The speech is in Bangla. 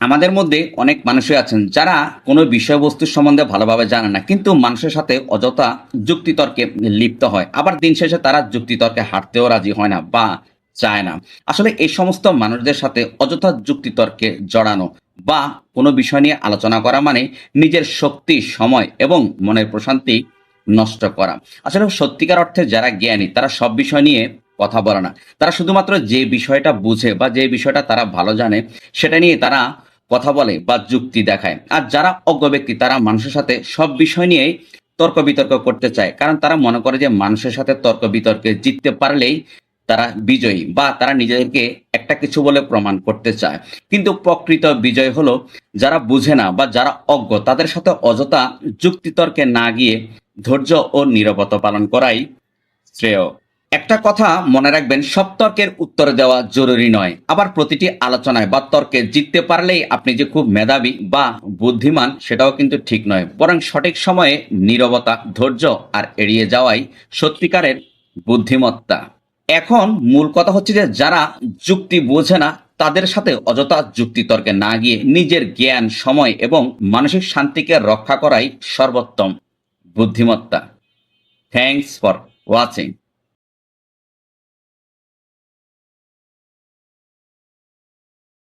আমাদের মধ্যে অনেক মানুষই আছেন যারা কোনো বিষয়বস্তু সম্বন্ধে ভালোভাবে জানে না, কিন্তু মানুষের সাথে অযথা যুক্তিতর্কে লিপ্ত হয়। আবার দিন শেষে তারা যুক্তিতর্কে হাঁটতেও রাজি হয় না বা চায় না। আসলে এই সমস্ত মানুষদের সাথে অযথা যুক্তিতর্কে জড়ানো বা কোনো বিষয় নিয়ে আলোচনা করা মানে নিজের শক্তি, সময় এবং মনের প্রশান্তি নষ্ট করা। আসলে সত্যিকার অর্থে যারা জ্ঞানী, তারা সব বিষয় নিয়ে কথা বলে না। তারা শুধুমাত্র যে বিষয়টা বুঝে বা যে বিষয়টা তারা ভালো জানে, সেটা নিয়ে তারা কথা বলে বা যুক্তি দেখায়। আর যারা অজ্ঞ ব্যক্তি, তারা মানুষের সাথে সব বিষয় নিয়েই তর্ক বিতর্ক করতে চায়। কারণ তারা মনে করে যে মানুষের সাথে তর্ক বিতর্কে জিততে পারলেই তারা বিজয়ী বা তারা নিজেদেরকে একটা কিছু বলে প্রমাণ করতে চায়। কিন্তু প্রকৃত বিজয় হলো যারা বুঝে না বা যারা অজ্ঞ, তাদের সাথে অযথা যুক্তিতর্কে না গিয়ে ধৈর্য ও নীরবতা পালন করাই শ্রেয়। একটা কথা মনে রাখবেন, সব তর্কের উত্তর দেওয়া জরুরি নয়। আবার প্রতিটি আলোচনায় বা তর্কে জিততে পারলেই আপনি যে খুব মেধাবী বা বুদ্ধিমান, সেটাও কিন্তু ঠিক নয়। বরং সঠিক সময়ে নীরবতা, ধৈর্য আর এড়িয়ে যাওয়াই সত্যিকারের বুদ্ধিমত্তা। এখন মূল কথা হচ্ছে যে, যারা যুক্তি বোঝে না, তাদের সাথে অযথা যুক্তিতর্কে না গিয়ে নিজের জ্ঞান, সময় এবং মানসিক শান্তিকে রক্ষা করাই সর্বোত্তম বুদ্ধিমত্তা। Thanks for watching